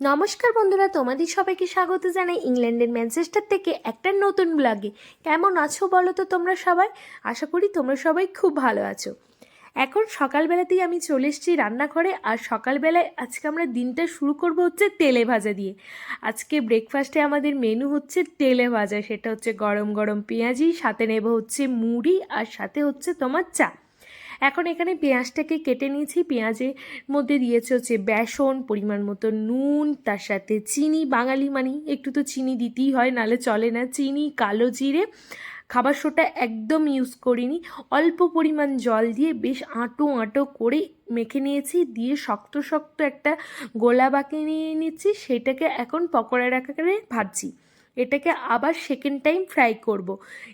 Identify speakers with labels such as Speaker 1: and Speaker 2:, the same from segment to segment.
Speaker 1: নমস্কার বন্ধুরা, তোমাদের সবাইকে স্বাগত জানাই ইংল্যান্ডের ম্যানচেস্টার থেকে একটা নতুন ব্লগে কেমন আছো বলো তো তোমরা সবাই? আশা করি তোমরা সবাই খুব ভালো আছো। এখন সকালবেলাতেই আমি চলে এসেছি রান্নাঘরে, আর সকালবেলায় আজকে আমরা দিনটা শুরু করব হচ্ছে তেলে ভাজা দিয়ে। আজকে ব্রেকফাস্টে আমাদের মেনু হচ্ছে তেলে ভাজা, সেটা হচ্ছে গরম গরম পেঁয়াজি, সাথে নেব হচ্ছে মুড়ি, আর সাথে হচ্ছে তোমার চা। এখন এখানে পেঁয়াজটাকে কেটে নিয়েছি। পেঁয়াজের মধ্যে দিয়েছে হচ্ছে বেসন, পরিমাণ মতো নুন, তার সাথে চিনি, বাঙালি মানি একটু তো চিনি দিতেই হয়, নালে চলে না। চিনি, কালো জিরে, খাবার সোটা একদম ইউজ করিনি। অল্প পরিমাণ জল দিয়ে বেশ আঁটো আঁটো করে মেখে নিয়েছি। দিয়ে শক্ত শক্ত একটা গোলা বাঁকিয়ে নিয়ে নিচ্ছি। সেটাকে এখন পকোড়ার আকারে ভাজছি। এটাকে আবার সেকেন্ড টাইম ফ্রাই করব।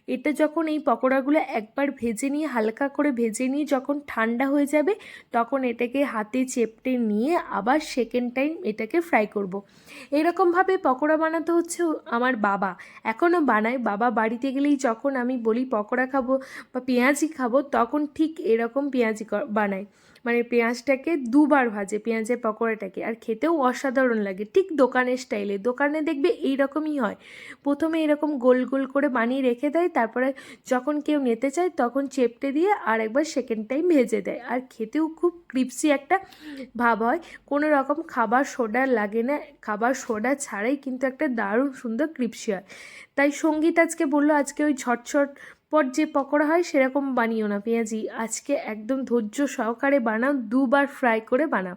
Speaker 1: এটা যখন এই পকোড়াগুলো একবার ভেজে নিয়ে, হালকা করে ভেজে নিয়ে যখন ঠান্ডা হয়ে যাবে, তখন এটাকে হাতে চেপটে নিয়ে আবার সেকেন্ড টাইম এটাকে ফ্রাই করব। এরকমভাবে পকোড়া বানাতে হচ্ছে আমার বাবা। এখনও বানায়। বাবা বাড়িতে গেলেই যখন আমি বলি পকোড়া খাব বা পেঁয়াজি খাব, তখন ঠিক এরকম পেঁয়াজি বানায়। মানে পেঁয়াজটাকে দুবার ভাজে, পেঁয়াজের পকোড়াটাকে। আর খেতেও অসাধারণ লাগে। ঠিক দোকানের স্টাইলে দোকানে দেখবে এই রকমই হয়। প্রথমে এরকম গোল গোল করে বানিয়ে রেখে দেয়, তারপরে যখন কেউ নিতে চায় তখন চেপটে দিয়ে আর একবার সেকেন্ড টাইম ভেজে দেয়। আর খেতেও খুব ক্রিপসি একটা ভাব হয়। কোনো রকম খাবার সোডা লাগে না, খাবার সোডা ছাড়াই কিন্তু একটা দারুণ সুন্দর ক্রিপসি হয়। তাই সংগীত আজকে বলল, আজকে ওই ঝটঝট পর যে পকোড়া হয় সেরকম বানিও না পেঁয়াজি। আজকে একদম ধৈর্য সহকারে বানাও, দুবার ফ্রাই করে বানাও।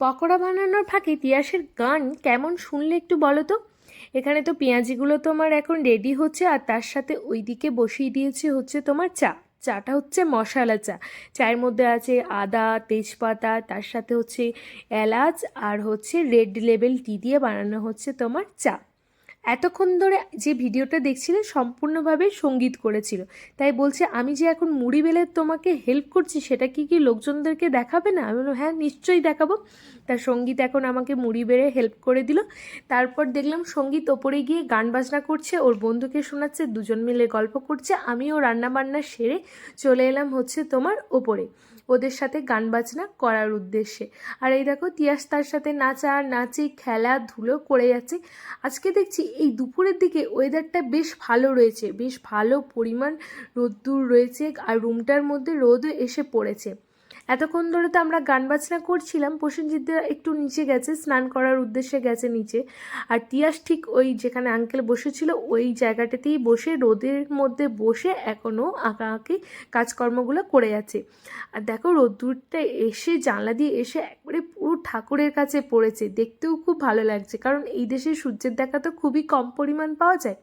Speaker 1: পকোড়া বানানোর ফাঁকে তিয়াসের গান কেমন শুনলে একটু বলো তো? এখানে তো পেঁয়াজিগুলো তোমার এখন রেডি হচ্ছে আর তার সাথে ওইদিকে বসিয়ে দিয়েছে হচ্ছে তোমার চা। চাটা হচ্ছে মশালা চা। চায়ের মধ্যে আছে আদা, তেজপাতা, তার সাথে হচ্ছে এলাচ আর হচ্ছে রেড লেবেল টি দিয়ে বানানো হচ্ছে তোমার চা। এতক্ষণ ধরে যে ভিডিওটা দেখছিলে সম্পূর্ণভাবে সংগীত করেছিল। তাই বলছে, আমি যে এখন মুড়ি বেলে তোমাকে হেল্প করছি, সেটা কি কি লোকজনদেরকে দেখাবে না? আমি বললাম হ্যাঁ নিশ্চয়ই দেখাবো। তার সংগীত এখন আমাকে মুড়ি বেড়ে হেল্প করে দিল। তারপর দেখলাম সংগীত ওপরে গিয়ে গান বাজনা করছে, ওর বন্ধুকে শোনাচ্ছে, দুজন মিলে গল্প করছে, আমিও রান্নাবান্না সেরে চলে এলাম হচ্ছে তোমার ওপরে। ওদের সাথে গান বাজনা করার উদ্দেশ্যে। আর এই দেখো, তিয়াস তার সাথে নাচা নাচি খেলাধুলো করে যাচ্ছে। আজকে দেখছি এই দুপুরের দিকে ওয়েদারটা বেশ ভালো রয়েছে, বেশ ভালো পরিমাণ রোদ্দুর রয়েছে আর রুমটার মধ্যে রোদও এসে পড়েছে। এতক্ষণ ধরে তো আমরা গান বাজনা করছিলাম প্রসেনজিৎদের একটু নিচে গেছে, স্নান করার উদ্দেশ্যে গেছে নিচে। আর তিয়াস ঠিক ওই যেখানে আঙ্কেল বসেছিল, ওই জায়গাটাতেই বসে রোদের মধ্যে বসে এখনও আঁকা আঁকি কাজকর্মগুলো করে যাচ্ছে আর দেখো রোদ্দুরটা এসে, জানলা দিয়ে এসে একবারে পুরো ঠাকুরের কাছে পড়েছে। দেখতেও খুব ভালো লাগছে, কারণ এই দেশে সূর্যের দেখা তো খুবই কম পরিমাণ পাওয়া যায়।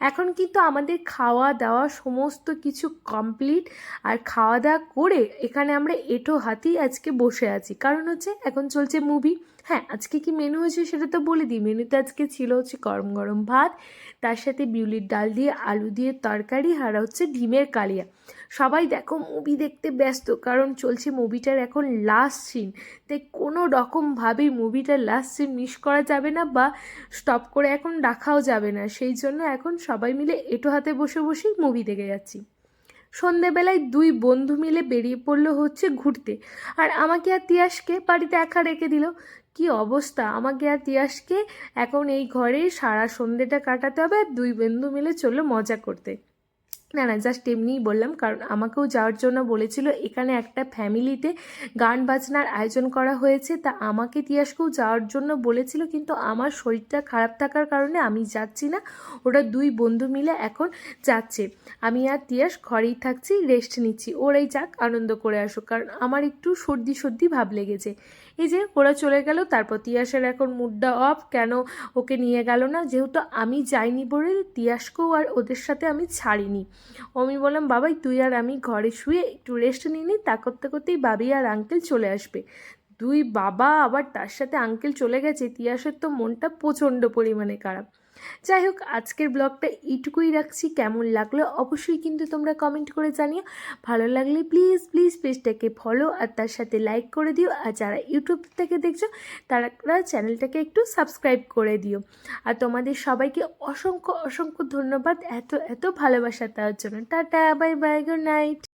Speaker 1: এখন কিন্তু আমাদের খাওয়া দাওয়া সমস্ত কিছু কমপ্লিট আর খাওয়া দাওয়া করে এখানে আমরা এটো হাতেই আজকে বসে আছি। কারণ হচ্ছে এখন চলছে মুভি হ্যাঁ আজকে কি মেনু হয়েছে সেটা তো বলে দিই। মেনুতে আজকে ছিল হচ্ছে গরম গরম ভাত, তার সাথে বিউলির ডাল দিয়ে আলু দিয়ে তরকারি আর হচ্ছে ডিমের কালিয়া। সবাই দেখো মুভি দেখতে ব্যস্ত কারণ চলছে মুভিটার এখন লাস্ট সিন তাই কোনো রকমভাবেই মুভিটার লাস্ট সিন মিস করা যাবে না বা স্টপ করে এখন রাখাও যাবে না। সেই জন্য এখন সবাই মিলে এটো হাতে বসে বসেই মুভি দেখে যাচ্ছি। সন্ধেবেলায় দুই বন্ধু মিলে বেরিয়ে পড়ল হচ্ছে ঘুরতে। আর আমাকে আর তিয়াসকে বাড়িতে একা রেখে দিল। কি অবস্থা? আমাকে আর তিয়াসকে এখন এই ঘরে সারা সন্ধেটা কাটাতে হবে আর দুই বন্ধু মিলে চলল মজা করতে। না না জাস্ট এমনিই বললাম, কারণ আমাকেও যাওয়ার জন্য বলেছিল, এখানে একটা ফ্যামিলিতে গান বাজনার আয়োজন করা হয়েছে, তা আমাকে তিয়াসকেও যাওয়ার জন্য বলেছিল, কিন্তু আমার শরীরটা খারাপ থাকার কারণে আমি যাচ্ছি না, ওরা দুই বন্ধু মিলে এখন যাচ্ছে। আমি আর তিয়াস ঘরেই থাকছি রেস্ট নিচ্ছি, ওরাই যাক, আনন্দ করে আসুক, কারণ আমার একটু সর্দি সর্দি ভাব লেগেছে। এই যে ওরা চলে গেল, তারপর তিয়াসের এখন মুডটা অফ কেন ওকে নিয়ে গেল না? যেহেতু আমি যাইনি বলে তিয়াসকেও আর ওদের সাথে আমি ছাড়িনি। আমি বললাম, বাবাই, তুই আর আমি ঘরে শুয়ে একটু রেস্ট নিয়ে নিই তা করতে করতেই বাবি আর আঙ্কেল চলে আসবে। দুই বাবা আবার তার সাথে আঙ্কেল চলে গেছে, তিয়াসের তো মনটা প্রচণ্ড পরিমাণে খারাপ। যাই হোক, আজকের ব্লগটা এইটুকুই রাখছি। কেমন লাগল অবশ্যই কিন্তু তোমরা কমেন্ট করে জানিও। ভালো লাগলে প্লিজ প্লিজ পেজটাকে ফলো আর তার সাথে লাইক করে দিও। আর যারা ইউটিউব থেকে দেখছ, তারা চ্যানেলটাকে একটু সাবস্ক্রাইব করে দিও। আর তোমাদের সবাইকে অসংখ্য অসংখ্য ধন্যবাদ। এত এত ভালোবাসা দেওয়ার জন্য। Tata bye bye good night